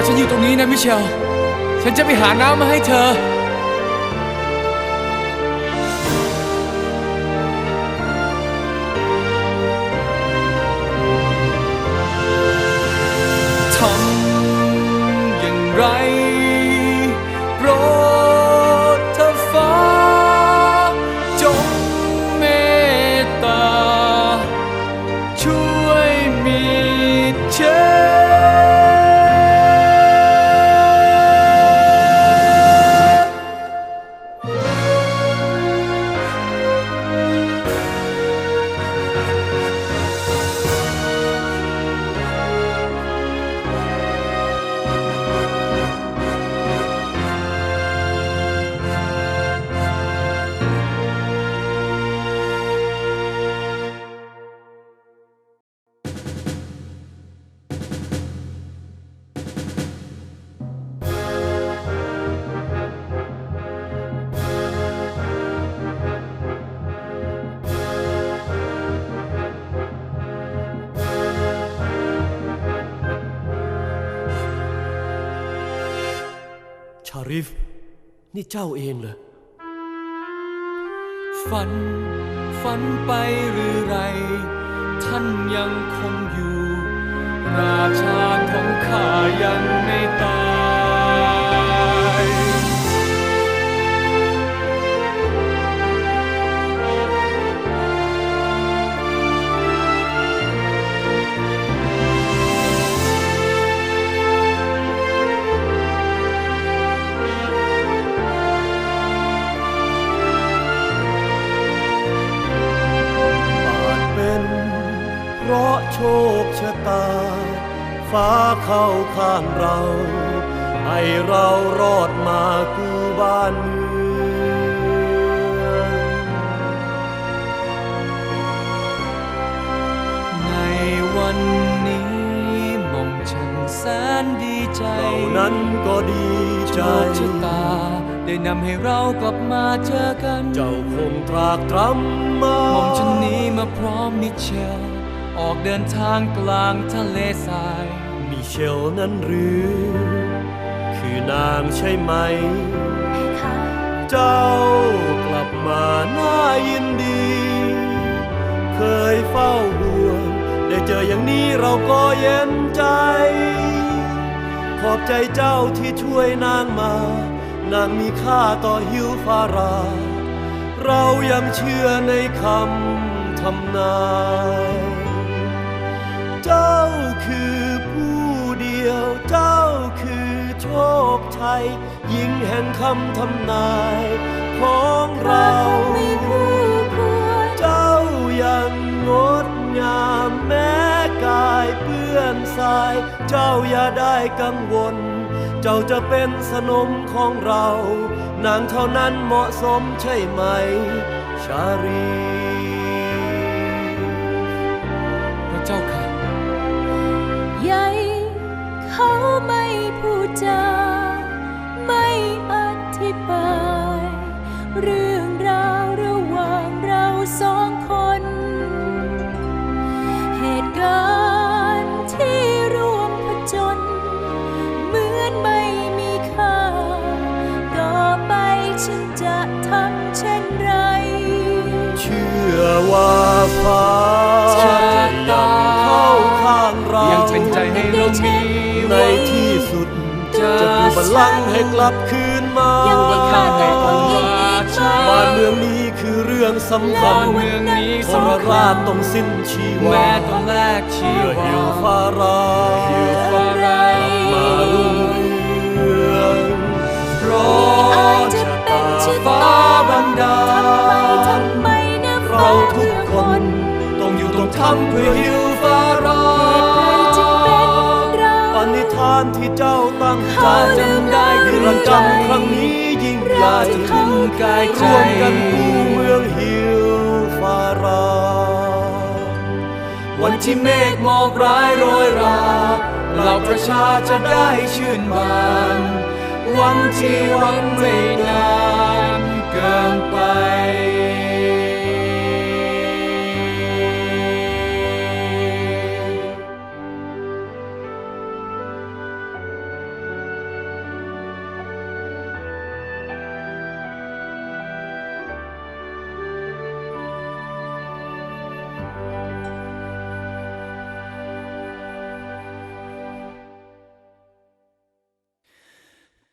อฉันอยู่ตรงนี้นะมิเชล ฉันจะไปหาน้ำมาให้เธอ ทำอย่างไร ชาริฟ นี่เจ้าเองเหรอ ฝัน ฝันไปหรือไร ท่านยังคงอยู่ ราชาของข้ายังไม่ตายอา ตา ฟ้าเข้าข้างเรา ให้เรารอดมากู้บ้านเมืองในวันนี้หม่อมฉันแสนดีใจเหล่านั้นก็ดีใจโชคชะตา ได้นำให้เรากลับมาเจอกัน เจ้าคงตรากตรำมาหม่อมฉันหนี้มาพร้อมมิเชล ออกเดินทางกลางทะเลทราย มิเชลนั้นหรือ คือนางใช่ไหม เจ้ากลับมาน่ายินดี เคยเฝ้าห่วงได้เจออย่างนี้เราก็เย็นใจ ขอบใจเจ้าที่ช่วยนางมา นางมีค่าต่อหิวฟารา เรายังเชื่อในคำทำนาย เจ้าคือผู้เดียว เจ้าคือโชคชัยยิ่งแห่งคำทำนายของเราเจ้ายังงดงามแม้กายเปื้อนทราย เจ้าอย่าได้กังวล เจ้าจะเป็นสนมของเรา นางเท่านั้นเหมาะสมใช่ไหม ชารี พูดจาไม่อธิบายหรือ บัลลังก์ให้กลับคืนมายังมีค่าต่ออีกไหมบ้านเมืองนี้คือเรื่องสำคับ้าญนเมืองนี้ทรสำคัราชญต้องสิ้นชีวาแม้ต้องแลกชีเพื่อวาหิวฟาราหิวฟารามา งนี้ยิ่งใหญ่จะถึงกายร่วมกันกู้เมืองฮิวฟารา วันที่เมฆหมอกร้ายโรยราเหล่าประชาจะได้ชื่นบาน วันที่หวังไม่นานเกินไป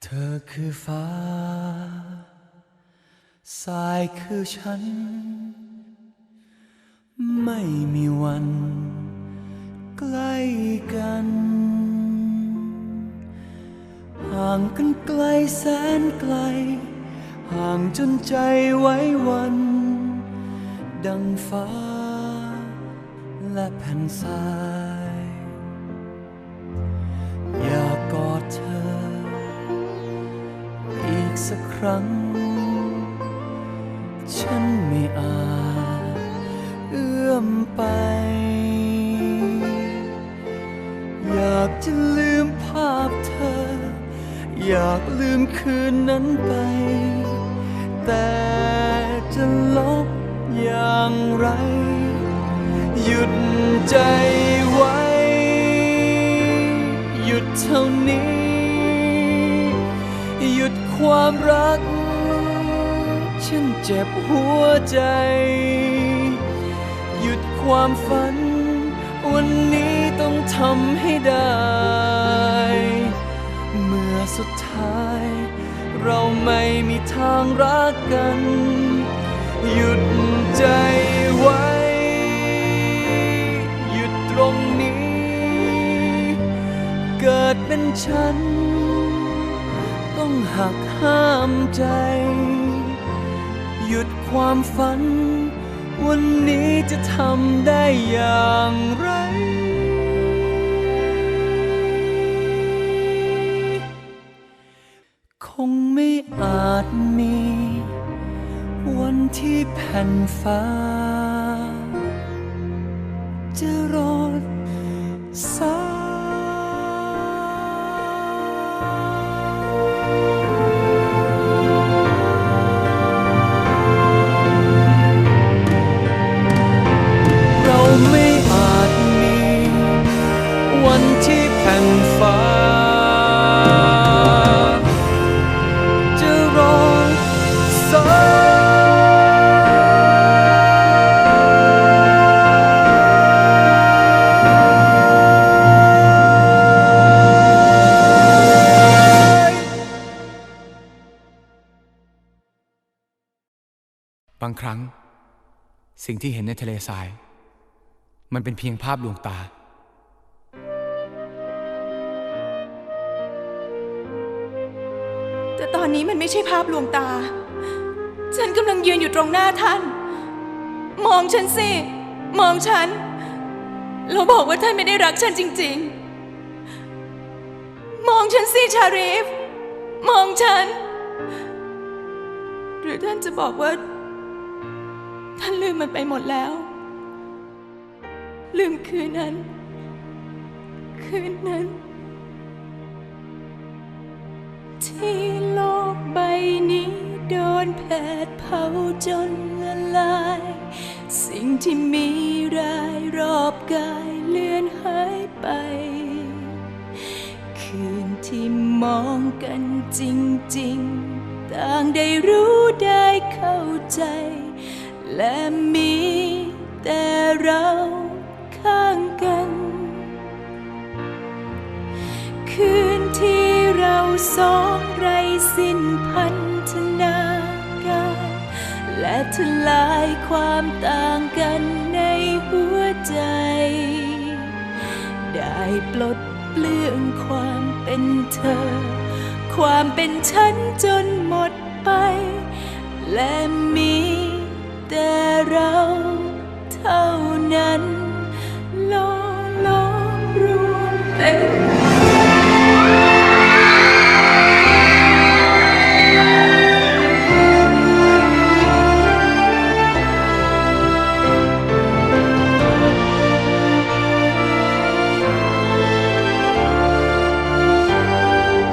ธอคือฟ้า สายคือฉัน ไม่มีวันใกล้กัน ห่างกันไกลแสนไกล ห่างจนใจไว้วัน ดังฟ้าและแผ่นทรายอย สักครั้ง ฉันไม่อาจเอื้อมไป อยากจะลืมภาพเธอ อยากลืมคืนนั้นไป แต่จะลบอย่างไร หยุดใจไว้ หยุดเท่านี้ ความรักฉันเจ็บหัวใจ หยุดความฝัน วันนี้ต้องทำให้ได้ เมื่อสุดท้าย เราไม่มีทางรักกัน หยุดใจไว้ หยุดตรงนี้ เกิดเป็นฉัน ต้องหักห้ามใจ หยุดความฝัน วันนี้จะทำได้อย่างไรคงไม่อาจมี วันที่แผ่นฟ้า สิ่งที่เห็นในทะเลทราย มันเป็นเพียงภาพลวงตา แต่ตอนนี้มันไม่ใช่ภาพลวงตา ฉันกำลังยืนอยู่ตรงหน้าท่าน มองฉันสิ มองฉันแล้วบอกว่าท่านไม่ได้รักฉันจริง ๆ มองฉันสิชารีฟ มองฉัน หรือท่านจะบอกว่า ท่านลืมมันไปหมดแล้ว ลืมคืนนั้น คืนนั้น ที่โลกใบนี้โดนแผดเผาจนละลาย สิ่งที่มีรายรอบกายเลือนหายไป คืนที่มองกันจริง ๆ ต่างได้รู้ได้เข้าใจ และมีแต่เราข้างกัน คืนที่เราสองไรสิ้นพันธนาการ และทลายความต่างกันในหัวใจ ได้ปลดเปลื้องความเป็นเธอ ความเป็นฉันจนหมดไป และมี แต่เราเท่านั้นล้อล้อรวมเป